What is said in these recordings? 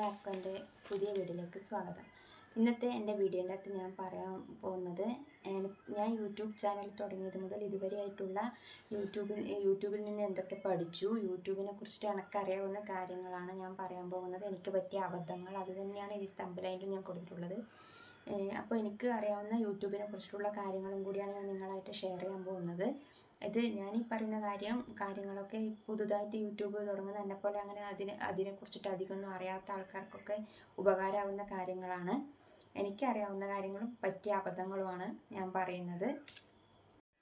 എല്ലാവർക്കും എന്റെ പുതിയ വീഡിയോയിലേക്ക് സ്വാഗതം. ഇന്നത്തെ എന്റെ വീഡിയോന്റെ അകത്ത് ഞാൻ പറയാൻ പോകുന്നത് ഞാൻ യൂട്യൂബ് ചാനൽ തുടങ്ങിയത് മുതൽ ഇതുവരെയായിട്ടുള്ള യൂട്യൂബിൽ യൂട്യൂബിൽ നിന്ന് എന്തൊക്കെ പഠിച്ചു യൂട്യൂബിനെ കുറിച്ചിട്ട് എനിക്കറിയാവുന്ന കാര്യങ്ങളാണ് ഞാൻ പറയാൻ പോകുന്നത്. എനിക്ക് പറ്റിയ അബദ്ധങ്ങൾ അതുതന്നെയാണ് ഈ തമ്പലൈനിൽ ഞാൻ കൊടുത്തിട്ടുള്ളത്. അപ്പോൾ എനിക്ക് അറിയാവുന്ന യൂട്യൂബിനെ കുറിച്ചിട്ടുള്ള കാര്യങ്ങളും കൂടിയാണ് ഞാൻ നിങ്ങളായിട്ട് ഷെയർ ചെയ്യാൻ പോകുന്നത്. ഇത് ഞാൻ ഈ പറയുന്ന കാര്യം കാര്യങ്ങളൊക്കെ പുതുതായിട്ട് യൂട്യൂബ് തുടങ്ങുന്ന എന്നെപ്പോലെ അങ്ങനെ അതിനെ അതിനെക്കുറിച്ചിട്ട് അധികമൊന്നും അറിയാത്ത ആൾക്കാർക്കൊക്കെ ഉപകാരമാവുന്ന കാര്യങ്ങളാണ്. എനിക്കറിയാവുന്ന കാര്യങ്ങളും പറ്റിയ അബദ്ധങ്ങളുമാണ് ഞാൻ പറയുന്നത്.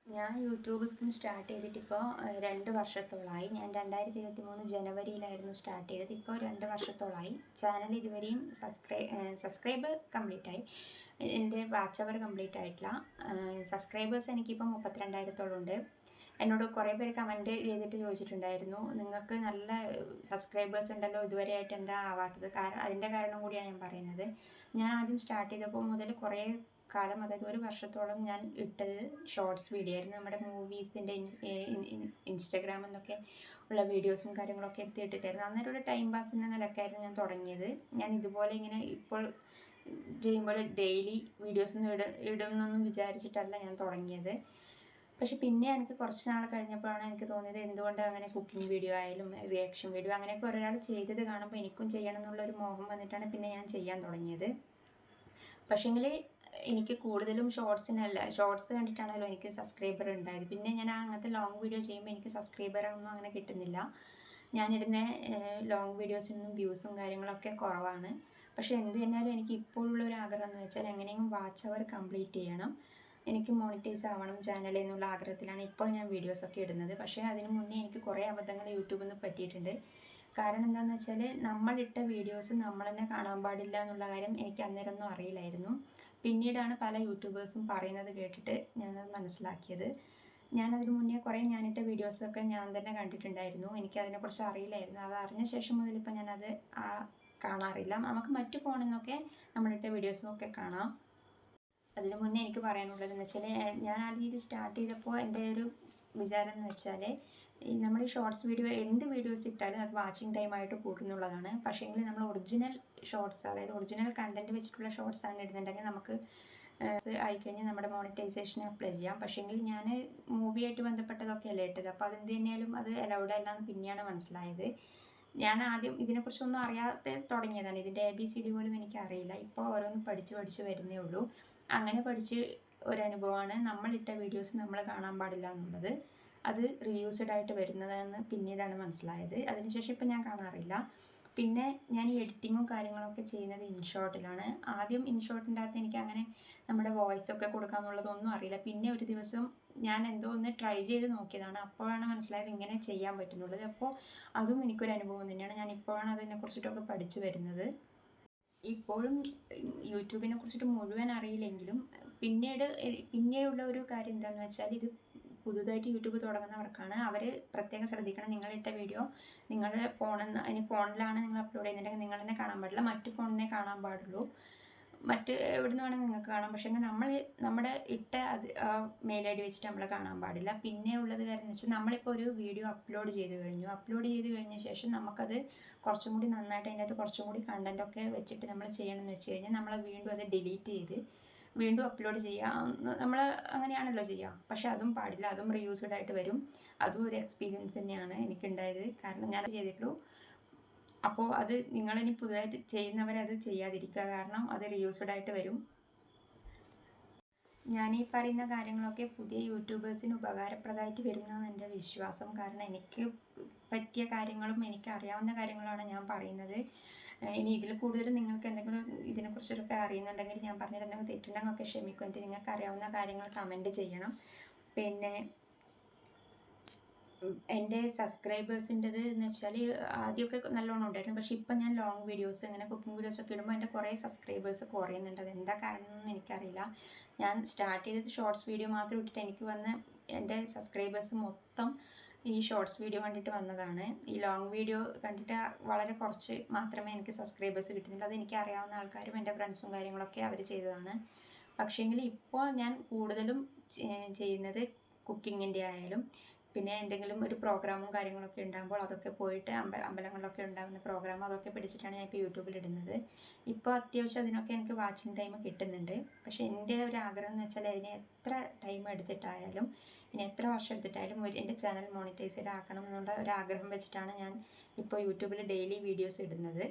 ഞാൻ യൂട്യൂബിൽ നിന്ന് സ്റ്റാർട്ട് ചെയ്തിട്ട് ഇപ്പോൾ രണ്ട് വർഷത്തോളമായി ഞാൻ രണ്ടായിരത്തി ഇരുപത്തി മൂന്ന് ജനുവരിയിലായിരുന്നു സ്റ്റാർട്ട് ചെയ്തത്. ഇപ്പോൾ രണ്ട് വർഷത്തോളമായി ചാനൽ ഇതുവരെയും സബ്സ്ക്രൈ സബ്സ്ക്രൈബ് കംപ്ലീറ്റ് ആയി എന്റെ വാച്ച് അവർ കംപ്ലീറ്റ് ആയിട്ടില്ല സബ്സ്ക്രൈബേഴ്സ് എനിക്കിപ്പോൾ മുപ്പത്തിരണ്ടായിരത്തോളം ഉണ്ട്. എന്നോട് കുറേ പേര് കമന്റ് ചെയ്തിട്ട് ചോദിച്ചിട്ടുണ്ടായിരുന്നു. നിങ്ങൾക്ക് നല്ല സബ്സ്ക്രൈബേഴ്സ് ഉണ്ടല്ലോ ഇതുവരെയായിട്ട് എന്താ ആവാത്തത്? കാരണം അതിന്റെ കാരണം കൂടിയാണ് ഞാൻ പറയുന്നത്. ഞാൻ ആദ്യം സ്റ്റാർട്ട് ചെയ്തപ്പോൾ മുതൽ കുറേ കാലം അതായത് ഒരു വർഷത്തോളം ഞാൻ ഇട്ടത് ഷോർട്സ് വീഡിയോ ആയിരുന്നു. നമ്മുടെ മൂവീസിന്റെ ഇൻസ്റ്റഗ്രാം എന്നൊക്കെ ഉള്ള വീഡിയോസും കാര്യങ്ങളൊക്കെ എടുത്ത് ഇട്ടിട്ടായിരുന്നു. അന്നേരം ഒരു ടൈം പാസ് എന്ന നിലക്കായിരുന്നു ഞാൻ തുടങ്ങിയത്. ഞാൻ ഇതുപോലെ ഇങ്ങനെ ഇപ്പോൾ ചെയ്യുമ്പോൾ ഡെയിലി വീഡിയോസൊന്നും ഇട ഇടുമെന്നൊന്നും വിചാരിച്ചിട്ടല്ല ഞാൻ തുടങ്ങിയത്. പക്ഷെ പിന്നെ എനിക്ക് കുറച്ച് നാൾ കഴിഞ്ഞപ്പോഴാണ് എനിക്ക് തോന്നിയത് എന്തുകൊണ്ട് അങ്ങനെ കുക്കിംഗ് വീഡിയോ ആയാലും റിയാക്ഷൻ വീഡിയോ അങ്ങനെയൊക്കെ ഒരാൾ ചെയ്തത് കാണുമ്പോൾ എനിക്കും ചെയ്യണം എന്നുള്ളൊരു മോഹം വന്നിട്ടാണ് പിന്നെ ഞാൻ ചെയ്യാൻ തുടങ്ങിയത്. പക്ഷേങ്കിൽ എനിക്ക് കൂടുതലും ഷോർട്സിനല്ല ഷോർട്സ് കണ്ടിട്ടാണല്ലോ എനിക്ക് സബ്സ്ക്രൈബർ ഉണ്ടായത്. പിന്നെ ഞാൻ അങ്ങനത്തെ ലോങ് വീഡിയോ ചെയ്യുമ്പോൾ എനിക്ക് സബ്സ്ക്രൈബർ ഒന്നും അങ്ങനെ കിട്ടുന്നില്ല. ഞാനിടുന്ന ലോങ് വീഡിയോസിനൊന്നും വ്യൂസും കാര്യങ്ങളൊക്കെ കുറവാണ്. പക്ഷേ എന്ത് തന്നെയാലും എനിക്ക് ഇപ്പോഴുള്ള ഒരു ആഗ്രഹം എന്ന് വെച്ചാൽ എങ്ങനെയെങ്കിലും വാച്ച് അവർ കംപ്ലീറ്റ് ചെയ്യണം. എനിക്ക് മോണിറ്റൈസ് ആവണം ചാനൽ എന്നുള്ള ആഗ്രഹത്തിലാണ് ഇപ്പോൾ ഞാൻ വീഡിയോസൊക്കെ ഇടുന്നത്. പക്ഷേ അതിന് മുന്നേ എനിക്ക് കുറേ അബദ്ധങ്ങൾ യൂട്യൂബിൽ നിന്ന് പറ്റിയിട്ടുണ്ട്. കാരണം എന്താണെന്ന് വെച്ചാൽ നമ്മളിട്ട വീഡിയോസ് നമ്മൾ തന്നെ കാണാൻ പാടില്ല എന്നുള്ള കാര്യം എനിക്ക് അന്നേരമൊന്നും അറിയില്ലായിരുന്നു. പിന്നീടാണ് പല യൂട്യൂബേഴ്സും പറയുന്നത് കേട്ടിട്ട് ഞാനത് മനസ്സിലാക്കിയത്. ഞാനതിന് മുന്നേ കുറേ ഞാനിട്ട വീഡിയോസൊക്കെ ഞാൻ തന്നെ കണ്ടിട്ടുണ്ടായിരുന്നു. എനിക്ക് അതിനെക്കുറിച്ച് അറിയില്ലായിരുന്നു. അത് അറിഞ്ഞ ശേഷം മുതൽ ഇപ്പം ഞാനത് ആ കാണാറില്ല. നമുക്ക് മറ്റു ഫോണിൽ നിന്നൊക്കെ നമ്മളിട്ട വീഡിയോസും ഒക്കെ കാണാം. അതിന് മുന്നേ എനിക്ക് പറയാനുള്ളത് എന്ന് വെച്ചാൽ ഞാൻ ആദ്യം ഇത് സ്റ്റാർട്ട് ചെയ്തപ്പോൾ എന്റെ ഒരു വിചാരം എന്ന് വെച്ചാൽ നമ്മൾ ഈ ഷോർട്സ് വീഡിയോ എന്ത് വീഡിയോസ് ഇട്ടാലും അത് വാച്ചിങ് ടൈമായിട്ട് കൂട്ടുന്നുള്ളതാണ് പക്ഷേങ്കിൽ നമ്മൾ ഒറിജിനൽ ഷോർട്സ് അതായത് ഒറിജിനൽ കണ്ടന്റ് വെച്ചിട്ടുള്ള ഷോർട്സ് ആണ് ഇടുന്നുണ്ടെങ്കിൽ നമുക്ക് ആയിക്കഴിഞ്ഞാൽ നമ്മുടെ മോണിറ്റൈസേഷൻ അപ്ലൈ ചെയ്യാം. പക്ഷേ പക്ഷേങ്കിൽ ഞാൻ മൂവിയായിട്ട് ബന്ധപ്പെട്ടതൊക്കെ അല്ലേ ഇട്ടത്? അപ്പോൾ അതെന്ത് തന്നെയാലും അത് അലൗഡ് അല്ല എന്ന് പിന്നെയാണ് മനസ്സിലായത്. ഞാൻ ആദ്യം ഇതിനെക്കുറിച്ചൊന്നും അറിയാതെ തുടങ്ങിയതാണ്. ഇതിന്റെ എ ബി സി ഡി പോലും എനിക്കറിയില്ല. ഇപ്പോൾ ഓരോന്ന് പഠിച്ച് പഠിച്ച് വരുന്നേ ഉള്ളൂ. അങ്ങനെ പഠിച്ച് ഒരനുഭവമാണ് നമ്മളിട്ട വീഡിയോസ് നമ്മൾ കാണാൻ പാടില്ല എന്നുള്ളത്. അത് റീയൂസ്ഡ് ആയിട്ട് വരുന്നതെന്ന് പിന്നീടാണ് മനസ്സിലായത്. അതിനുശേഷം ഇപ്പം ഞാൻ കാണാറില്ല. പിന്നെ ഞാൻ ഈ എഡിറ്റിങ്ങും കാര്യങ്ങളൊക്കെ ചെയ്യുന്നത് ഇൻഷോട്ടിലാണ് ആദ്യം ഇൻഷോട്ടിന്റെ അകത്ത് എനിക്ക് അങ്ങനെ നമ്മുടെ വോയിസ് ഒക്കെ കൊടുക്കാമെന്നുള്ളതൊന്നും അറിയില്ല. പിന്നെ ഒരു ദിവസം ഞാൻ എന്തോ ഒന്ന് ട്രൈ ചെയ്ത് നോക്കിയതാണ്. അപ്പോഴാണ് മനസ്സിലായത് ഇങ്ങനെ ചെയ്യാൻ പറ്റുന്നുള്ളത്. അപ്പോൾ അതും എനിക്കൊരു അനുഭവം തന്നെയാണ്. ഞാൻ ഇപ്പോഴാണ് അതിനെക്കുറിച്ചിട്ടൊക്കെ പഠിച്ചു വരുന്നത്. ഇപ്പോഴും യൂട്യൂബിനെ കുറിച്ചിട്ട് മുഴുവൻ അറിയില്ലെങ്കിലും പിന്നീട് പിന്നീടുള്ള ഒരു കാര്യം എന്താണെന്ന് വെച്ചാൽ ഇത് പുതുതായിട്ട് യൂട്യൂബ് തുടങ്ങുന്നവർക്കാണ് അവർ പ്രത്യേകം ശ്രദ്ധിക്കണം. നിങ്ങളിട്ട വീഡിയോ നിങ്ങളുടെ ഫോണിൽ ഇനി ഫോണിലാണ് നിങ്ങൾ അപ്ലോഡ് ചെയ്യുന്നുണ്ടെങ്കിൽ നിങ്ങൾ തന്നെ കാണാൻ പാടില്ല. മറ്റു ഫോണിനെ കാണാൻ പാടുള്ളൂ. മറ്റ് എവിടെ നിന്ന് വേണമെങ്കിൽ നിങ്ങൾക്ക് കാണാം. പക്ഷേ നമ്മൾ നമ്മുടെ ഇട്ട അത് മെയിൽ വെച്ചിട്ട് നമ്മൾ കാണാൻ പാടില്ല. പിന്നെ ഉള്ളത് കാര്യം വെച്ചാൽ നമ്മളിപ്പോൾ ഒരു വീഡിയോ അപ്ലോഡ് ചെയ്ത് കഴിഞ്ഞു. അപ്ലോഡ് ചെയ്ത് കഴിഞ്ഞ ശേഷം നമുക്കത് കുറച്ചും കൂടി നന്നായിട്ട് അതിനകത്ത് കുറച്ചും കൂടി കണ്ടന്റൊക്കെ വെച്ചിട്ട് നമ്മൾ ചെയ്യണമെന്ന് വെച്ച് കഴിഞ്ഞാൽ നമ്മൾ വീണ്ടും അത് ഡിലീറ്റ് ചെയ്ത് വീണ്ടും അപ്ലോഡ് ചെയ്യാം. നമ്മൾ അങ്ങനെയാണല്ലോ ചെയ്യുക പക്ഷേ അതും പാടില്ല. അതും റീയൂസ്ഡ് ആയിട്ട് വരും. അതും ഒരു എക്സ്പീരിയൻസ് തന്നെയാണ് എനിക്കുണ്ടായത്. കാരണം ഞാൻ ചെയ്തിട്ടുള്ളൂ. അപ്പോൾ അത് നിങ്ങളിനി പുതുതായിട്ട് ചെയ്യുന്നവരത് ചെയ്യാതിരിക്കുക കാരണം അത് റീയൂസ്ഡ് ആയിട്ട് വരും. ഞാൻ ഈ പറയുന്ന കാര്യങ്ങളൊക്കെ പുതിയ യൂട്യൂബേഴ്സിന് ഉപകാരപ്രദമായിട്ട് വരുന്നതാണ് എന്റെ വിശ്വാസം. കാരണം എനിക്ക് പറ്റിയ കാര്യങ്ങളും എനിക്ക് അറിയാവുന്ന കാര്യങ്ങളാണ് ഞാൻ പറയുന്നത്. ഇനി ഇതിൽ കൂടുതൽ നിങ്ങൾക്ക് എന്തെങ്കിലും ഇതിനെക്കുറിച്ചൊക്കെ അറിയുന്നുണ്ടെങ്കിൽ ഞാൻ പറഞ്ഞിട്ട് എന്തെങ്കിലും തെറ്റുണ്ടെങ്കിൽ ഒക്കെ ക്ഷമിക്കും. എന്നിട്ട് നിങ്ങൾക്ക് അറിയാവുന്ന കാര്യങ്ങൾ കമന്റ് ചെയ്യണം. പിന്നെ എന്റെ സബ്സ്ക്രൈബേഴ്സിന്റെത് എന്ന് വെച്ചാൽ ആദ്യമൊക്കെ നല്ലോണം ഉണ്ടായിരുന്നു. പക്ഷേ ഇപ്പം ഞാൻ ലോങ് വീഡിയോസ് ഇങ്ങനെ കുക്കിംഗ് വീഡിയോസ് ഒക്കെ ഇടുമ്പോൾ എന്റെ കുറേ സബ്സ്ക്രൈബേഴ്സ് കുറയുന്നുണ്ട്. അത് എന്താ കാരണം എന്നൊന്നും എനിക്കറിയില്ല. ഞാൻ സ്റ്റാർട്ട് ചെയ്തത് ഷോർട്സ് വീഡിയോ മാത്രം ഇട്ടിട്ട് എനിക്ക് വന്ന് എന്റെ സബ്സ്ക്രൈബേഴ്സ് മൊത്തം ഈ ഷോർട്സ് വീഡിയോ കണ്ടിട്ട് വന്നതാണ്. ഈ ലോങ് വീഡിയോ കണ്ടിട്ട് വളരെ കുറച്ച് മാത്രമേ എനിക്ക് സബ്സ്ക്രൈബേഴ്സ് കിട്ടുന്നുള്ളൂ. അത് എനിക്ക് അറിയാവുന്ന ആൾക്കാരും എന്റെ ഫ്രണ്ട്സും കാര്യങ്ങളൊക്കെ അവർ ചെയ്തതാണ്. പക്ഷേങ്കിൽ ഇപ്പോൾ ഞാൻ കൂടുതലും ചെയ്യുന്നത് കുക്കിങ്ങിന്റെ ആയാലും പിന്നെ എന്തെങ്കിലും ഒരു പ്രോഗ്രാമും കാര്യങ്ങളൊക്കെ ഉണ്ടാകുമ്പോൾ അതൊക്കെ പോയിട്ട് അമ്പ അമ്പലങ്ങളിലൊക്കെ ഉണ്ടാകുന്ന പ്രോഗ്രാം അതൊക്കെ പിടിച്ചിട്ടാണ് ഞാൻ ഇപ്പോൾ യൂട്യൂബിൽ ഇടുന്നത്. ഇപ്പോൾ അത്യാവശ്യം അതിനൊക്കെ എനിക്ക് വാച്ചിങ് ടൈം കിട്ടുന്നുണ്ട്. പക്ഷേ എന്റെ ഒരു ആഗ്രഹം എന്ന് വെച്ചാൽ അതിന് എത്ര ടൈം എടുത്തിട്ടായാലും ഇനി എത്ര വർഷം എടുത്തിട്ടായാലും ഒരു എന്റെ ചാനൽ മോണിറ്റൈസ്ഡ് ആക്കണം എന്നുള്ള ഒരു ആഗ്രഹം വെച്ചിട്ടാണ് ഞാൻ ഇപ്പോൾ യൂട്യൂബിൽ ഡെയിലി വീഡിയോസ് ഇടുന്നത്.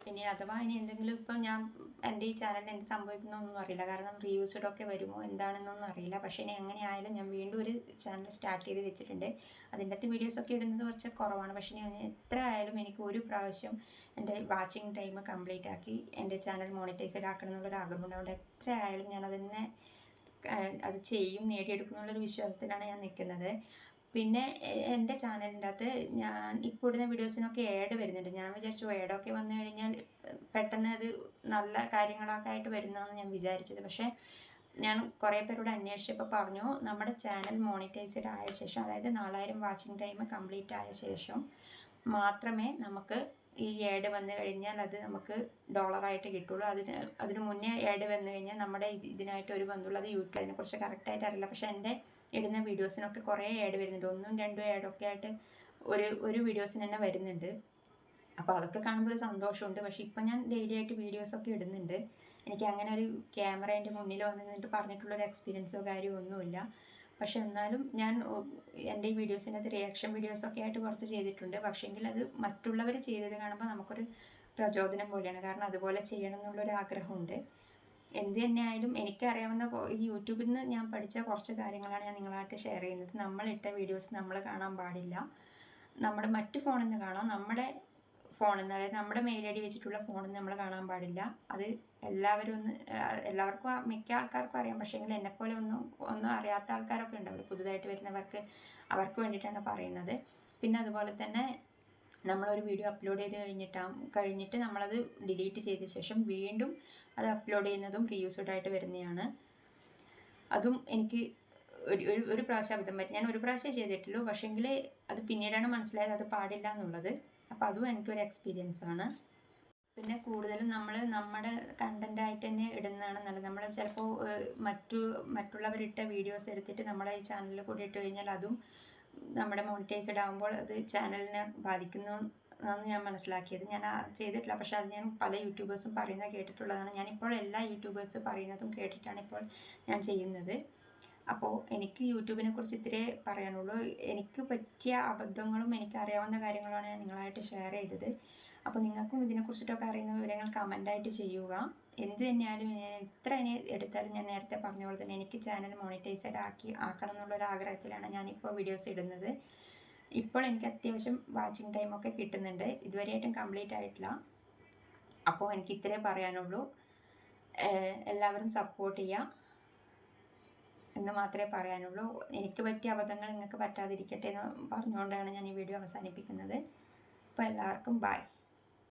ഇനി അഥവാ ഇനി എന്തെങ്കിലും ഇപ്പം ഞാൻ എന്റെ ഈ ചാനലിൽ എന്ത് സംഭവിക്കുന്നൊന്നും അറിയില്ല. കാരണം റീയൂസ്ഡ് ഒക്കെ വരുമോ? എന്താണെന്നൊന്നും അറിയില്ല. പക്ഷേ ഇനി എങ്ങനെയായാലും ഞാൻ വീണ്ടും ഒരു ചാനൽ സ്റ്റാർട്ട് ചെയ്ത് വെച്ചിട്ടുണ്ട്. അതിന്റെ അകത്ത് വീഡിയോസൊക്കെ ഇടുന്നത് കുറച്ച് കുറവാണ്. പക്ഷേ ഞാൻ എത്ര ആയാലും എനിക്ക് ഒരു പ്രാവശ്യം എന്റെ വാച്ചിങ് ടൈം കംപ്ലീറ്റ് ആക്കി എന്റെ ചാനൽ മോണിറ്റൈസ്ഡ് ആക്കണം എന്നുള്ളൊരു ആഗ്രഹമുണ്ട് അതുകൊണ്ട് എത്ര ആയാലും ഞാൻ അതിനെ അത് ചെയ്യും നേടിയെടുക്കും എന്നുള്ളൊരു വിശ്വാസത്തിലാണ് ഞാൻ നിൽക്കുന്നത്. പിന്നെ എന്റെ ചാനലിന്റെ അകത്ത് ഞാൻ ഇപ്പോൾ ഇടുന്ന വീഡിയോസിനൊക്കെ ഏഡ് വരുന്നുണ്ട്. ഞാൻ വിചാരിച്ചു ഏഡൊക്കെ വന്നു കഴിഞ്ഞാൽ പെട്ടെന്ന് അത് നല്ല കാര്യങ്ങളൊക്കെ ആയിട്ട് വരുന്നതെന്ന് ഞാൻ വിചാരിച്ചത്. പക്ഷേ ഞാൻ കുറേ പേരോട് അന്വേഷിച്ചപ്പോൾ പറഞ്ഞു നമ്മുടെ ചാനൽ മോണിറ്റൈസ്ഡ് ആയ ശേഷം അതായത് നാലായിരം വാച്ചിങ് ടൈം കംപ്ലീറ്റ് ആയ ശേഷം മാത്രമേ നമുക്ക് ഈ ഏഡ് വന്നു കഴിഞ്ഞാൽ അത് നമുക്ക് ഡോളറായിട്ട് കിട്ടുള്ളൂ. അതിന് അതിന് മുന്നേ ഏഡ് വന്നു കഴിഞ്ഞാൽ നമ്മുടെ ഇതിനായിട്ട് ഒരു ബന്ധമുള്ളൂ അത് യൂട്യൂബ് അതിനെക്കുറിച്ച് കറക്റ്റായിട്ട് അറിയില്ല. പക്ഷേ എന്റെ ഇടുന്ന വീഡിയോസിനൊക്കെ കുറേ ആഡ് വരുന്നുണ്ട്. ഒന്നും രണ്ടും ആഡൊക്കെ ആയിട്ട് ഒരു ഒരു വീഡിയോസിന് തന്നെ വരുന്നുണ്ട്. അപ്പോൾ അതൊക്കെ കാണുമ്പോൾ ഒരു സന്തോഷമുണ്ട്. പക്ഷേ ഇപ്പം ഞാൻ ഡെയിലി ആയിട്ട് വീഡിയോസൊക്കെ ഇടുന്നുണ്ട്. എനിക്ക് അങ്ങനെ ഒരു ക്യാമറ എന്റെ മുന്നിൽ വന്ന് നിന്നിട്ട് പറഞ്ഞിട്ടുള്ളൊരു എക്സ്പീരിയൻസോ കാര്യമോ ഒന്നുമില്ല. പക്ഷെ എന്നാലും ഞാൻ എന്റെ ഈ വീഡിയോസിനകത്ത് റിയാക്ഷൻ വീഡിയോസൊക്കെ ആയിട്ട് കുറച്ച് ചെയ്തിട്ടുണ്ട്. പക്ഷേങ്കിൽ അത് മറ്റുള്ളവർ ചെയ്തത് കാണുമ്പോൾ നമുക്കൊരു പ്രചോദനം പോലെയാണ്. കാരണം അതുപോലെ ചെയ്യണം എന്നുള്ളൊരു ആഗ്രഹമുണ്ട്. എന്ത് തന്നെയായാലും എനിക്കറിയാവുന്ന ഈ യൂട്യൂബിൽ നിന്ന് ഞാൻ പഠിച്ച കുറച്ച് കാര്യങ്ങളാണ് ഞാൻ നിങ്ങളായിട്ട് ഷെയർ ചെയ്യുന്നത്. നമ്മളിട്ട വീഡിയോസ് നമ്മൾ കാണാൻ പാടില്ല. നമ്മുടെ മറ്റു ഫോണിൽ നിന്ന് കാണാം. നമ്മുടെ ഫോണിൽ നിന്ന് അതായത് നമ്മുടെ മെയിൽ ഐ ഡി വെച്ചിട്ടുള്ള ഫോണിൽ നിന്ന് നമ്മൾ കാണാൻ പാടില്ല. അത് എല്ലാവരും ഒന്ന് എല്ലാവർക്കും മിക്ക ആൾക്കാർക്കും അറിയാം. പക്ഷേങ്കിൽ എന്നെപ്പോലെ ഒന്നും ഒന്നും അറിയാത്ത ആൾക്കാരൊക്കെ ഉണ്ടാവില്ല പുതുതായിട്ട് വരുന്നവർക്ക് അവർക്ക് വേണ്ടിയിട്ടാണ് പറയുന്നത്. പിന്നെ അതുപോലെ തന്നെ നമ്മളൊരു വീഡിയോ അപ്ലോഡ് ചെയ്ത് കഴിഞ്ഞിട്ടാകും കഴിഞ്ഞിട്ട് നമ്മളത് ഡിലീറ്റ് ചെയ്ത ശേഷം വീണ്ടും അത് അപ്ലോഡ് ചെയ്യുന്നതും റീയൂസ്ഡ് ആയിട്ട് വരുന്നതാണ് അതും എനിക്ക് ഒരു ഒരു പ്രാവശ്യം അബദ്ധം പറ്റി ഞാൻ ഒരു പ്രാവശ്യം ചെയ്തിട്ടുള്ളൂ പക്ഷേങ്കിൽ അത് പിന്നീടാണ് മനസ്സിലായത് അത് പാടില്ല എന്നുള്ളത്. അപ്പോൾ അതും എനിക്കൊരു എക്സ്പീരിയൻസ് ആണ്. പിന്നെ കൂടുതലും നമ്മൾ നമ്മുടെ കണ്ടന്റായിട്ട് തന്നെ ഇടുന്നതാണ് നല്ലത്. നമ്മൾ ചിലപ്പോൾ മറ്റു മറ്റുള്ളവരിട്ട വീഡിയോസ് എടുത്തിട്ട് നമ്മുടെ ഈ ചാനലിൽ കൂടി ഇട്ട് കഴിഞ്ഞാൽ അതും നമ്മുടെ മോണിറ്റൈസ്ഡ് ആകുമ്പോൾ അത് ചാനലിനെ ബാധിക്കുന്നു എന്നാണ് ഞാൻ മനസ്സിലാക്കിയത്. ഞാൻ ചെയ്തിട്ടില്ല. പക്ഷേ അത് ഞാൻ പല യൂട്യൂബേഴ്സും പറയുന്നത് കേട്ടിട്ടുള്ളതാണ്. ഞാനിപ്പോൾ എല്ലാ യൂട്യൂബേഴ്സ് പറയുന്നതും കേട്ടിട്ടാണ് ഇപ്പോൾ ഞാൻ ചെയ്യുന്നത്. അപ്പോൾ എനിക്ക് യൂട്യൂബിനെ കുറിച്ച് ഇത്തിരി പറയാനുള്ളൂ. എനിക്ക് പറ്റിയ അബദ്ധങ്ങളും എനിക്ക് അറിയാവുന്ന കാര്യങ്ങളുമാണ് ഞാൻ നിങ്ങളായിട്ട് ഷെയർ ചെയ്തത്. അപ്പോൾ നിങ്ങൾക്കും ഇതിനെക്കുറിച്ചിട്ടൊക്കെ അറിയുന്ന വിവരങ്ങൾ കമന്റായിട്ട് ചെയ്യുക. എന്ത് തന്നെയാലും ഞാൻ എത്ര ഇനി എടുത്താലും ഞാൻ നേരത്തെ പറഞ്ഞ പോലെ തന്നെ എനിക്ക് ചാനൽ മോണിറ്റൈസഡ് ആക്കി ആക്കണം എന്നുള്ളൊരു ആഗ്രഹത്തിലാണ് ഞാനിപ്പോൾ വീഡിയോസ് ഇടുന്നത്. ഇപ്പോൾ എനിക്ക് അത്യാവശ്യം വാച്ചിങ് ടൈമൊക്കെ കിട്ടുന്നുണ്ട്. ഇതുവരെയായിട്ടും കംപ്ലീറ്റ് ആയിട്ടില്ല. അപ്പോൾ എനിക്ക് ഇത്രേ പറയാനുള്ളൂ. എല്ലാവരും സപ്പോർട്ട് ചെയ്യുക എന്ന് മാത്രമേ പറയാനുള്ളൂ. എനിക്ക് പറ്റിയ അബദ്ധങ്ങൾ നിങ്ങൾക്ക് പറ്റാതിരിക്കട്ടെ എന്ന് പറഞ്ഞുകൊണ്ടാണ് ഞാൻ ഈ വീഡിയോ അവസാനിപ്പിക്കുന്നത്. അപ്പോൾ എല്ലാവർക്കും ബൈ